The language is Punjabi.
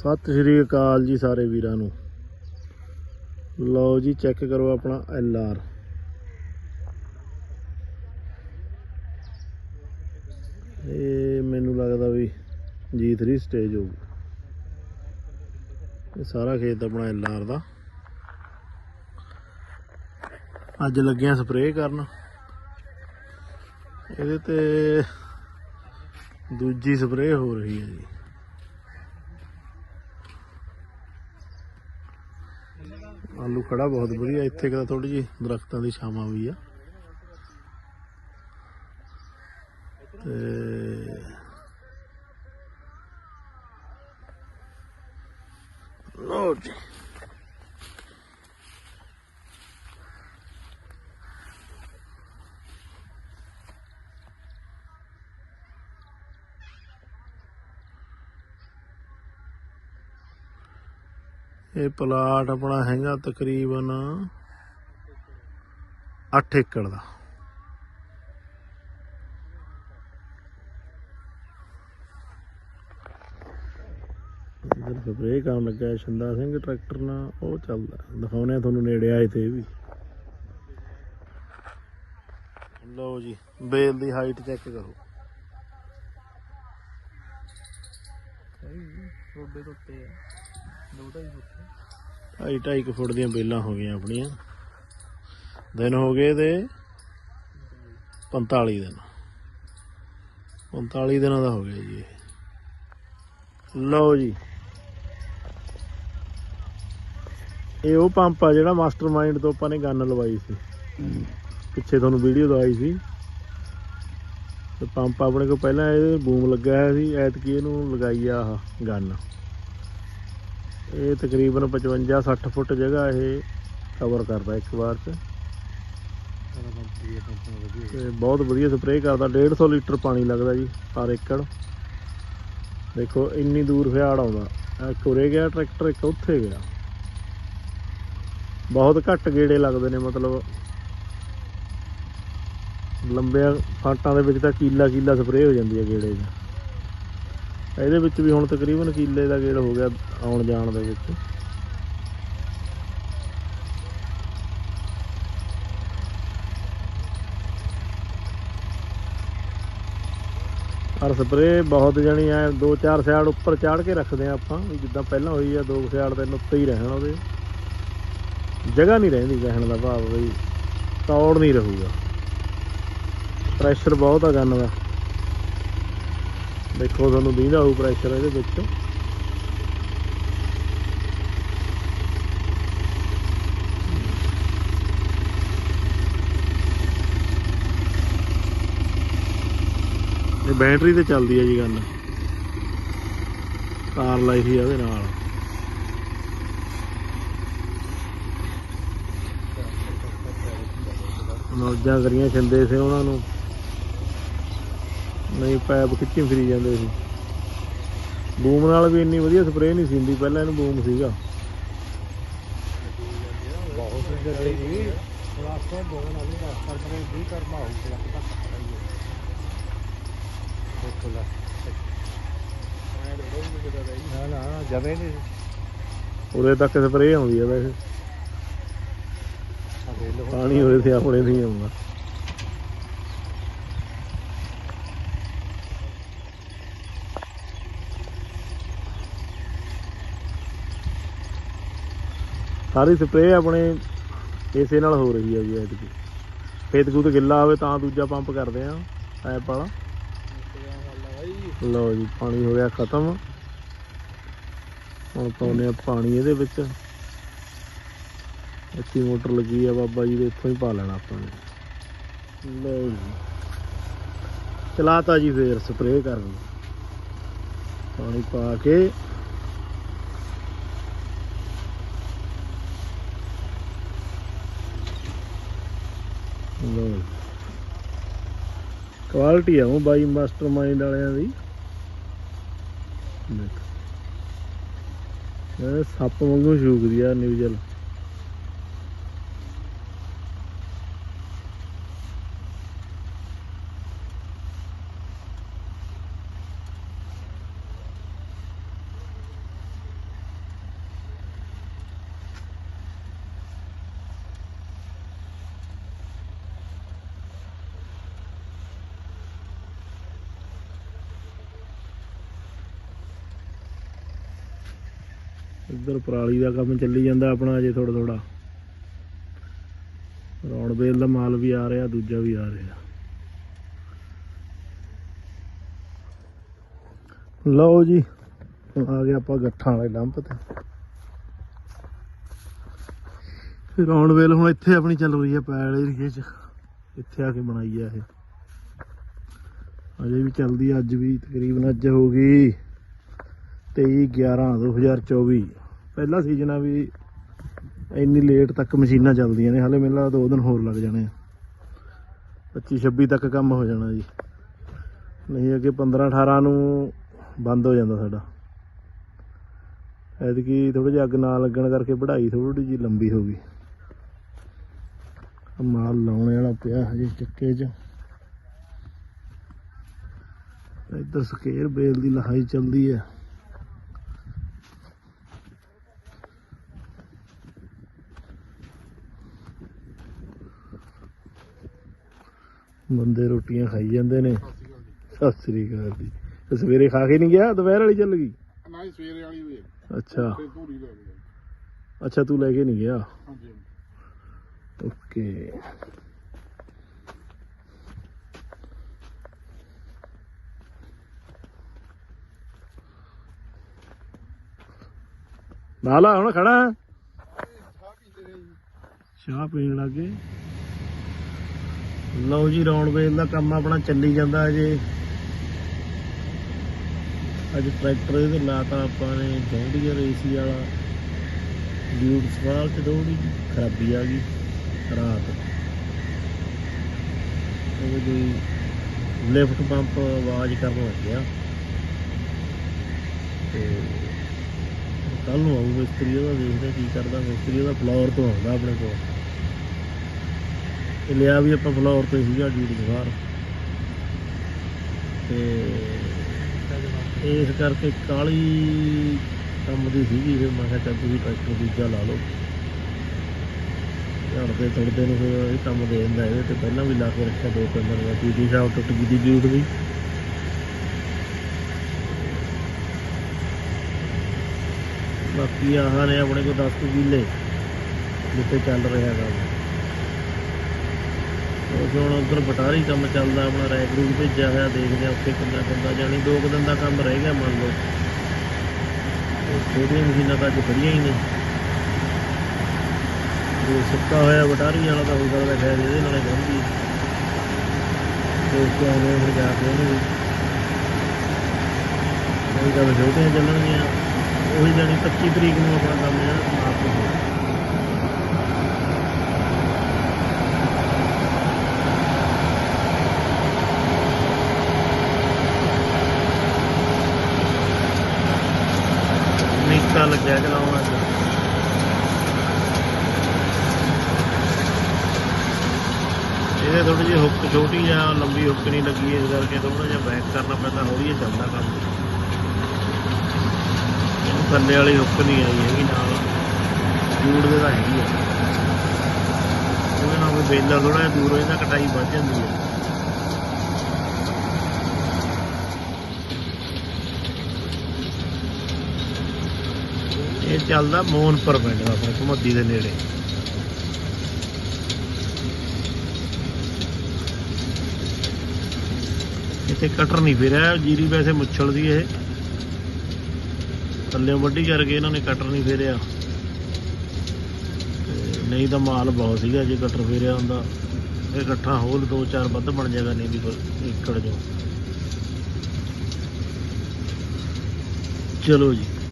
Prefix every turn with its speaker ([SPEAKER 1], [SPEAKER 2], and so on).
[SPEAKER 1] ਸਤਿ ਸ਼੍ਰੀ ਅਕਾਲ ਜੀ ਸਾਰੇ ਵੀਰਾਂ ਨੂੰ। ਲਓ ਜੀ ਚੈੱਕ ਕਰੋ ਆਪਣਾ ਐਲ ਆਰ ਇਹ ਮੈਨੂੰ ਲੱਗਦਾ ਵੀ G3 ਸਟੇਜ ਹੋਊ। ਇਹ ਸਾਰਾ ਖੇਤ ਆਪਣਾ ਐਲ ਆਰ ਦਾ। ਅੱਜ ਲੱਗਿਆ ਸਪਰੇਅ ਕਰਨ। ਇਹਦੇ ਤੇ ਦੂਜੀ ਸਪਰੇਅ ਹੋ ਰਹੀ ਹੈ ਜੀ। ਆਲੂ ਖੜਾ ਬਹੁਤ ਵਧੀਆ, ਇੱਥੇ ਕਿਹਦਾ ਥੋੜੀ ਜੀ ਦਰਖਤਾਂ ਦੀ ਛਾਵਾਂ ਵੀ ਆ। ਤੇ ਲੋ ਇਹ ਪਲਾਟ ਆਪਣਾ ਹੈਗਾ ਤਕਰੀਬਨ 8 ਏਕੜ ਦਾ। ਇਧਰ ਸਪਰੇਅ ਕਰਨ ਲੱਗਾ ਸ਼ਿੰਦਾ ਸਿੰਘ ਟਰੈਕਟਰ ਨਾਲ, ਉਹ ਚੱਲਦਾ। ਦਿਖਾਉਣੇ ਆ ਤੁਹਾਨੂੰ ਨੇੜੇ ਆਏ ਤੇ ਵੀ। ਲਓ ਜੀ, ਬੇਲ ਦੀ ਹਾਈਟ ਚੈੱਕ ਕਰੋ।
[SPEAKER 2] ਛੋਡੇ ਤੋਂ ਉੱਤੇ ਆ। ਢਾਈ
[SPEAKER 1] ਢਾਈ ਕੁ ਫੁੱਟ ਦੀਆਂ ਬੇਲਾਂ ਹੋ ਗਈਆਂ ਆਪਣੀਆਂ। ਦਿਨ ਹੋ ਗਏ ਤੇ 45 ਦਿਨ। 45 ਦਿਨਾਂ ਦਾ ਹੋ ਗਿਆ ਜੀ ਲਓ ਜੀ। ਇਹ ਉਹ ਪੰਪ ਆ ਜਿਹੜਾ ਮਾਸਟਰਮਾਈਂਡ ਤੋਂ ਆਪਾਂ ਨੇ ਗੰਨ ਲਵਾਈ ਸੀ। ਪਿੱਛੇ ਤੁਹਾਨੂੰ ਵੀਡੀਓ ਦਵਾਈ ਸੀ। ਤੇ ਪੰਪ ਆਪਣੇ ਕੋਲ ਪਹਿਲਾਂ ਇਹ ਬੂਮ ਲੱਗਾ ਹੋਇਆ ਸੀ, ਐਤਕੀ ਇਹਨੂੰ ਲਗਾਈ ਆ ਗੰਨ। ਇਹ ਤਕਰੀਬਨ 55 60 ਫੁੱਟ ਜਗ੍ਹਾ ਇਹ ਕਵਰ ਕਰਦਾ ਇੱਕ ਵਾਰ ਚ। ਤੇ ਬਹੁਤ ਵਧੀਆ ਸਪਰੇਅ ਕਰਦਾ 150 ਲੀਟਰ ਪਾਣੀ ਲੱਗਦਾ ਜੀ ਪਰ ਏਕੜ। ਦੇਖੋ, ਇੰਨੀ ਦੂਰ ਫਿਆੜ ਆਉਂਦਾ। ਇੱਕ ਉਰੇ ਗਿਆ ਟਰੈਕਟਰ ਇੱਕ ਉੱਥੇ ਗਿਆ। ਬਹੁਤ ਘੱਟ ਗੇੜੇ ਲੱਗਦੇ ਨੇ, ਮਤਲਬ ਲੰਬੇ ਫਾਂਟਾਂ ਦੇ ਵਿੱਚ ਤਾਂ ਕੀਲਾ ਕੀਲਾ ਸਪਰੇਅ ਹੋ ਜਾਂਦੀ ਹੈ ਗੇੜੇ ਦੀ ਇਹਦੇ ਵਿੱਚ ਵੀ ਹੁਣ ਤਕਰੀਬਨ ਕਿੱਲੇ ਦਾ ਗੇੜ ਹੋ ਗਿਆ ਆਉਣ ਜਾਣ ਦੇ ਵਿੱਚ। ਔਰ ਸਪਰੇਅ ਬਹੁਤ ਜਣੀ ਐ ਦੋ ਚਾਰ ਸਿਆੜ ਉੱਪਰ ਚਾੜ ਕੇ ਰੱਖਦੇ ਆ ਆਪਾਂ, ਵੀ ਜਿੱਦਾਂ ਪਹਿਲਾਂ ਹੋਈ ਆ, ਦੋ ਕੁ ਸਿਆੜ ਤੇ ਉੱਤੇ ਹੀ ਰਹਿਣ ਉਹਦੇ। ਜਗ੍ਹਾ ਨਹੀਂ ਰਹਿੰਦੀ ਕਹਿਣ ਦਾ ਭਾਵ ਬਈ ਤੌੜ ਨਹੀਂ ਰਹੂਗਾ। ਪ੍ਰੈਸ਼ਰ ਬਹੁਤ ਆ ਗੰਨ ਦਾ। ਦੇਖੋ ਤੁਹਾਨੂੰ ਦੀਦਾ ਹੋਊ ਪ੍ਰੈਸ਼ਰ ਇਹਦੇ ਵਿੱਚ। ਇਹ ਬੈਟਰੀ ਤੇ ਚੱਲਦੀ ਹੈ ਜੀ ਗੱਲ। ਕਾਰ ਲਾਈ ਸੀ ਉਹਦੇ ਨਾਲ। ਮੌਜਾਂ ਕਰੀਆਂ ਛਿੰਦੇ ਸੀ ਉਹਨਾਂ ਨੂੰ। ਨਹੀਂ ਪੈਪ ਖਿੱਚੀ ਫਿਰੀ ਜਾਂਦੇ ਸੀ। ਬੂਮ ਨਾਲ ਵੀ ਇੰਨੀ ਵਧੀਆ ਸਪਰੇਅ ਨਹੀਂ ਸੀ ਹੁੰਦੀ ਪਹਿਲਾਂ ਇਹਨੂੰ ਬੂਮ ਸੀਗਾ।
[SPEAKER 2] ਬਹੁਤ ਸੁੰਦਰ ਹੈ ਜੀ। ਕਲਾਸਾਂ ਦੋ ਨਾਲ ਵੀ 10 ਕਰਮਰੇ 20 ਕਰਮਾ ਹੋਊ ਲੱਖ ਤੱਕ ਪੜਾਈ ਦੇਖੋ ਲੈ। ਨਾ ਨਾ ਜਮੇ ਨਹੀਂ।
[SPEAKER 1] ਉਰੇ ਤੱਕ ਸਪਰੇਅ ਆਉਂਦੀ ਹੈ ਵੈਸੇ। ਪਾਣੀ ਹੋਏ ਤੇ ਆਪਣੇ ਨਹੀਂ ਆਉਂਦਾ। ਸਾਰੀ ਸਪਰੇਅ ਆਪਣੇ ਇਸੇ ਨਾਲ ਹੋ ਰਹੀ ਹੈ ਜੀ ਐਤਕੀ। ਖੇਤ ਖੂਤ ਗਿੱਲਾ ਹੋਵੇ ਤਾਂ ਦੂਜਾ ਪੰਪ ਕਰਦੇ ਆ ਪਾਈਪ ਵਾਲਾ। ਲਓ ਜੀ, ਪਾਣੀ ਹੋ ਗਿਆ ਖਤਮ। ਹੁਣ ਪਾਉਨੇ ਆ ਪਾਣੀ ਇਹਦੇ ਵਿੱਚ। ਇੱਥੇ ਮੋਟਰ ਲੱਗੀ ਆ ਬਾਬਾ ਜੀ ਦੇ, ਇੱਥੋਂ ਹੀ ਪਾ ਲੈਣਾ ਆਪਾਂ ਨੇ। ਲਓ ਜੀ। ਚਲਾਤਾ ਜੀ ਫੇਰ ਸਪਰੇਅ ਕਰਨ। ਪਾਣੀ ਪਾ ਕੇ ਲਓ। ਕੁਆਲਿਟੀ ਆ ਉਹ ਬਾਈ ਮਾਸਟਰਮਾਈਂਡ ਵਾਲਿਆਂ ਦੀ। ਇਹ ਸੱਪ ਵਾਂਗੂ ਸ਼ੂਕਦੀ ਆ ਨਿਊਜ਼ਲ ਇੱਧਰ ਪਰਾਲੀ ਦਾ ਕੰਮ ਚੱਲੀ ਜਾਂਦਾ ਆਪਣਾ ਅਜੇ ਥੋੜਾ ਥੋੜਾ ਰੌਣਵੇਲ ਦਾ ਮਾਲ ਵੀ ਆ ਰਿਹਾ, ਦੂਜਾ ਵੀ ਆ ਰਿਹਾ। ਲਓ ਜੀ ਆ ਗਏ ਆਪਾਂ ਗੱਠਾਂ ਵਾਲੇ ਡੰਪ ਤੇ। ਫਿਰ ਰੌਣਵੇਲ ਹੁਣ ਇੱਥੇ ਆਪਣੀ ਚੱਲ ਰਹੀ ਹੈ ਪੈਲ ਏਰੀਏ 'ਚ। ਇੱਥੇ ਆ ਕੇ ਬਣਾਈ ਆ ਇਹ। ਅਜੇ ਵੀ ਚੱਲਦੀ ਅੱਜ ਵੀ ਤਕਰੀਬਨ ਅੱਜ ਹੋ ਗਈ 23 11 2024 ਪਹਿਲਾ ਸੀਜ਼ਨ ਆ ਵੀ ਇੰਨੀ ਲੇਟ ਤੱਕ ਮਸ਼ੀਨਾਂ ਚੱਲਦੀਆਂ ਨੇ, ਹਾਲੇ ਮੈਨੂੰ ਲੱਗਦਾ ਦੋ ਦਿਨ ਹੋਰ ਲੱਗ ਜਾਣੇ ਆ। 25 26 ਤੱਕ ਕੰਮ ਹੋ ਜਾਣਾ ਜੀ। ਨਹੀਂ ਅੱਗੇ 15 18 ਨੂੰ ਬੰਦ ਹੋ ਜਾਂਦਾ ਸਾਡਾ। ਐਤਕੀ ਥੋੜਾ ਜਿਹਾ ਅੱਗ ਨਾ ਲੱਗਣ ਕਰਕੇ ਪੜ੍ਹਾਈ ਥੋੜੀ ਜਿਹੀ ਲੰਬੀ ਹੋ ਗਈ। ਮਾਲ ਲਾਉਣ ਵਾਲਾ ਪਿਆ ਹਜੇ ਚੱਕੇ 'ਚ। ਇੱਧਰ ਸਕੇਰ ਬੇਲ ਦੀ ਲਹਾਈ ਚੱਲਦੀ ਹੈ ਬੰਦੇ ਰੋਟੀਆਂ ਖਾਈ ਜਾਂਦੇ ਨੇ। ਸਤਿ ਸ੍ਰੀ ਅਕਾਲ ਜੀ। ਤੇ ਸਵੇਰੇ ਖਾ ਕੇ ਨਹੀਂ ਗਿਆ? ਦੁਪਹਿਰ ਵਾਲੀ ਚੱਲ ਗਈ?
[SPEAKER 2] ਨਾ ਹੀ ਸਵੇਰੇ ਵਾਲੀ ਵੇ
[SPEAKER 1] ਅੱਛਾ। ਅੱਛਾ ਤੂੰ ਲੈ ਕੇ ਨਹੀਂ ਗਿਆ?
[SPEAKER 2] ਹਾਂਜੀ
[SPEAKER 1] ਓਕੇ। ਨਾਲਾ ਹੁਣ ਖੜਾ?
[SPEAKER 2] ਚਾਹ
[SPEAKER 1] ਪੀਣ ਲੱਗੇ ਲਓ ਜੀ ਰੌਣਵੇਲ ਦਾ ਕੰਮ ਆਪਣਾ ਚੱਲੀ ਜਾਂਦਾ ਅਜੇ। ਅੱਜ ਟਰੈਕਟਰ ਇਹਦੇ ਲਾਤਾ ਆਪਾਂ ਨੇ ਜੌਂਡੀਅਰ ਏਸੀ ਵਾਲਾ। ਡਿਊਟ ਸਵਾਲ ਤੇ ਥੋੜੀ ਖਰਾਬੀ ਆ ਗਈ ਰਾਤ। ਉਹਦੀ ਲਿਫਟ ਪੰਪ ਆਵਾਜ਼ ਕਰਨ ਲੱਗਿਆ ਤੇ ਕੱਲ ਨੂੰ ਆਊ ਮਿਸਤਰੀ ਉਹਦਾ, ਦੇਖਦੇ ਕੀ ਕਰਦਾ। ਮਿਸਤਰੀ ਉਹਦਾ ਫਲੋਰ ਤੋਂ ਆਉਂਦਾ ਆਪਣੇ ਕੋਲ। ਤੇ ਲਿਆ ਵੀ ਆਪਾਂ ਫਲੋਰ 'ਤੇ ਸੀਗਾ ਡਿਊਟੀ ਦੇ ਬਾਹਰ ਤੇ ਇਸ ਕਰਕੇ ਕਾਲੀ ਕੰਮ ਦੀ ਸੀਗੀ ਫਿਰ ਮੈਂ ਕਿਹਾ ਚੱਲ ਤੁਸੀਂ ਟਰੈਕਟਰ ਦੂਜਾ ਲਾ ਲਓ। ਝੜਦੇ ਥੋੜਦੇ ਨੂੰ ਫਿਰ ਇਹ ਕੰਮ ਦੇ ਦਿੰਦਾ ਇਹਦੇ ਤੇ ਪਹਿਲਾਂ ਵੀ ਲਾ ਕੇ ਰੱਖਿਆ ਦੋ ਤਿੰਨ ਦਿਨ ਪੀਟੀ ਸਾਹਿਬ ਟੁੱਟ ਗਈ ਦੀ ਡਿਊਟ ਦੀ ਬਾਕੀ ਆਹ ਨੇ ਆਪਣੇ ਕੋਲ 10 ਕੁ ਕਿੱਲੇ ਜਿੱਥੇ ਚੱਲ ਰਿਹਾ ਕੰਮ। ਉਹ ਹੁਣ ਉਧਰ ਬਟਾਰੀ ਕੰਮ ਚੱਲਦਾ, ਆਪਣਾ ਰੈਕ ਰੂਮ ਭੇਜਿਆ ਹੋਇਆ, ਦੇਖਦੇ ਆ ਉੱਥੇ ਕਿੰਨਾ ਕਿੰਨਾ ਜਾਣੀ, ਦੋ ਕੁ ਦਿਨ ਦਾ ਕੰਮ ਰਹਿ ਗਿਆ ਮੰਨ ਲਓ। ਛੋਟੀਆਂ ਮਸ਼ੀਨਾਂ ਤਾਂ ਅੱਜ ਵਧੀਆ ਹੀ ਨੇ। ਜੋ ਸੁੱਕਾ ਹੋਇਆ ਬਟਾਰੀ ਵਾਲਾ ਤਾਂ ਹੋ ਸਕਦਾ ਸ਼ਾਇਦ ਇਹਦੇ ਨਾਲੇ ਬੰਦੀ ਤੇ ਉਸ ਤੋਂ ਫਿਰ ਜਾ ਕੇ ਉਹਨੂੰ ਕੋਈ ਗੱਲ ਛੋਟੀਆਂ ਚੱਲਣਗੀਆਂ। ਉਹੀ ਜਾਣੀ 25 ਤਰੀਕ ਨੂੰ ਆਪਣਾ ਕੰਮ ਜਿਹੜਾ ਸਮਾਪਤ ਹੋ ਜਾਣਾ। ਨੀਕਾ ਲੱਗਿਆ ਚਲਾਉਣ ਅੱਜ ਇਹਦੇ ਥੋੜੀ ਜਿਹੀ ਹੁੱਕ ਛੋਟੀ ਜਾਂ ਲੰਬੀ ਹੁੱਕ ਨਹੀਂ ਲੱਗੀ, ਇਸ ਕਰਕੇ ਥੋੜਾ ਜਿਹਾ ਬੈਕ ਕਰਨਾ ਪੈਂਦਾ, ਹੌਲੀ ਚੱਲਦਾ ਕੰਮ। ਇਹਨੂੰ ਥੱਲੇ ਵਾਲੀ ਹੁੱਕ ਨਹੀਂ ਆਈ ਹੈਗੀ, ਨਾਲ ਜੂੜ ਦੇ ਤਾਂ ਹੈਗੀ ਆ। ਉਹਦੇ ਨਾਲ ਕੋਈ ਬੇਲਾ ਥੋੜਾ ਜਿਹਾ ਦੂਰ ਹੋ ਜਾਂਦਾ ਕਟਾਈ ਵੱਧ ਜਾਂਦੀ ਹੈ ਚੱਲਦਾ ਮੋਹਨਪੁਰ ਪਿੰਡ ਦਾ, ਆਪਣੇ ਘੁਮੱਦੀ ਦੇ ਨੇੜੇ। ਇੱਥੇ ਕਟਰ ਨਹੀਂ ਫੇਰਿਆ, ਜੀਰੀ ਵੈਸੇ ਮੁੱਛਲ ਦੀ ਇਹ। ਥੱਲੇ ਵੱਢੀ ਕਰਕੇ ਇਹਨਾਂ ਨੇ ਕਟਰ ਨਹੀਂ ਫੇਰਿਆ। ਤੇ ਨਹੀਂ ਤਾਂ ਮਾਲ ਬਹੁਤ ਸੀਗਾ ਜੇ ਕਟਰ ਫੇਰਿਆ ਹੁੰਦਾ। ਇਹ ਇਕੱਠਾ ਹੋਲ ਦੋ ਚਾਰ ਵੱਧ ਬਣ ਜਾਏਗਾ, ਨਹੀਂ ਦੀ ਏਕੜ ਜੋ। ਚਲੋ ਜੀ।